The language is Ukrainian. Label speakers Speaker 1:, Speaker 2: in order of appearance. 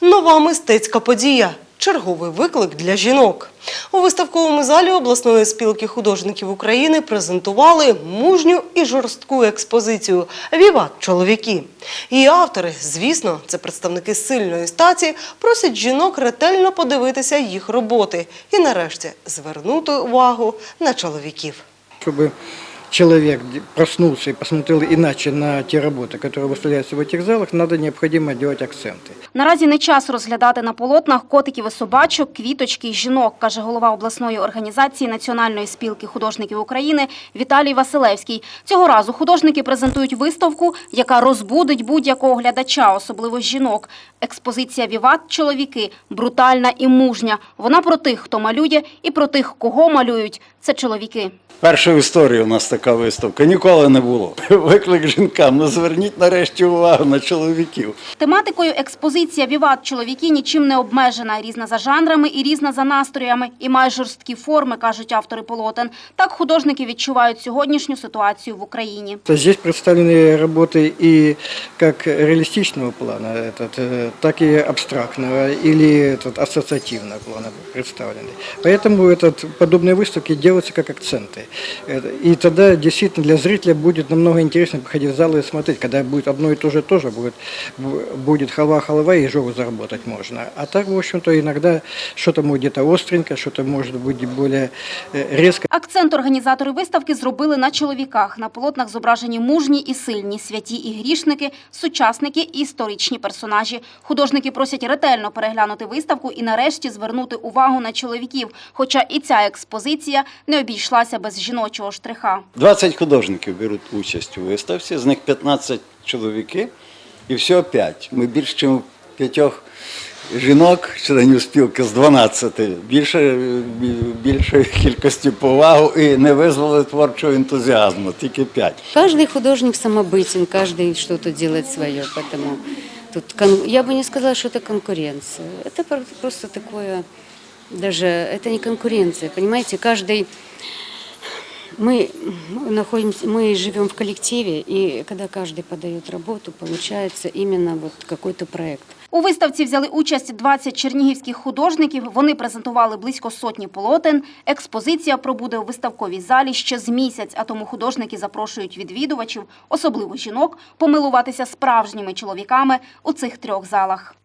Speaker 1: Нова мистецька подія. Черговий виклик для жінок. У виставковому залі обласної спілки художників України презентували мужню і жорстку експозицію Віват чоловіки. Її автори, звісно, це представники сильної статі, просять жінок ретельно подивитися їх роботи і нарешті звернути увагу на чоловіків.
Speaker 2: чтобы человек д- проснулся и посмотрел иначе на те работы, которые выставляются в этих залах, надо необходимо делать акценты.
Speaker 3: Наразі не час розглядати на полотнах котиків і собачок, квіточки й жінок, каже голова обласної організації Національної спілки художників України Віталій Василевський. Цього разу художники презентують виставку, яка розбудить будь-якого глядача, особливо жінок. Експозиція «Віват. Чоловіки» брутальна і мужня. Вона про тих, хто малює, і про тих, кого малюють. Це чоловіки.
Speaker 4: Перша в історії у нас така виставка. Ніколи не було. Виклик жінкам. Ну зверніть нарешті увагу на чоловіків.
Speaker 3: Тематикою експозиція «Віват. Чоловіки» нічим не обмежена. Різна за жанрами і різна за настроями. І має жорсткі форми, кажуть автори полотен. Так художники відчувають сьогоднішню ситуацію в Україні.
Speaker 2: То Здесь представлены работы и как реалистичного плана, этот, э, так и абстрактного или этот, ассоциативного плана представлены. Поэтому этот, подобные выставки делаются как акценты. Это- И тогда действительно для зрителя будет намного интереснее приходить в зал и смотреть, когда будет одно и то же тоже, будет, б- будет халва-халва и жогу заработать можно. А так, в общем-то, иногда что-то может где-то остренько, что-то может быть более э, резко.
Speaker 3: Акцент організатори виставки зробили на чоловіках. На полотнах зображені мужні і сильні, святі і грішники, сучасники і історичні персонажі. Художники просять ретельно переглянути виставку і нарешті звернути увагу на чоловіків. Хоча і ця експозиція не обійшлася без жіночого штриха.
Speaker 4: 20 художників беруть участь у виставці, з них 15 чоловіки і всього 5. Ми більш ніж п'ятьох жінок, членів спілки з 12, більше, більшої кількості повагу і не визвали творчого ентузіазму, тільки 5.
Speaker 5: Каждый художник самобытен, каждый что-то делает свое, поэтому тут кон- я бы не сказала, что это конкуренция. Это про- просто такое, даже это не конкуренция, понимаете, каждый мы находимся, мы живем в коллективе, и когда каждый подает работу, получается именно вот какой-то проект.
Speaker 3: У виставці взяли участь 20 чернігівських художників. Вони презентували близько сотні полотен. Експозиція пробуде у виставковій залі ще з місяць, а тому художники запрошують відвідувачів, особливо жінок, помилуватися справжніми чоловіками у цих трьох залах.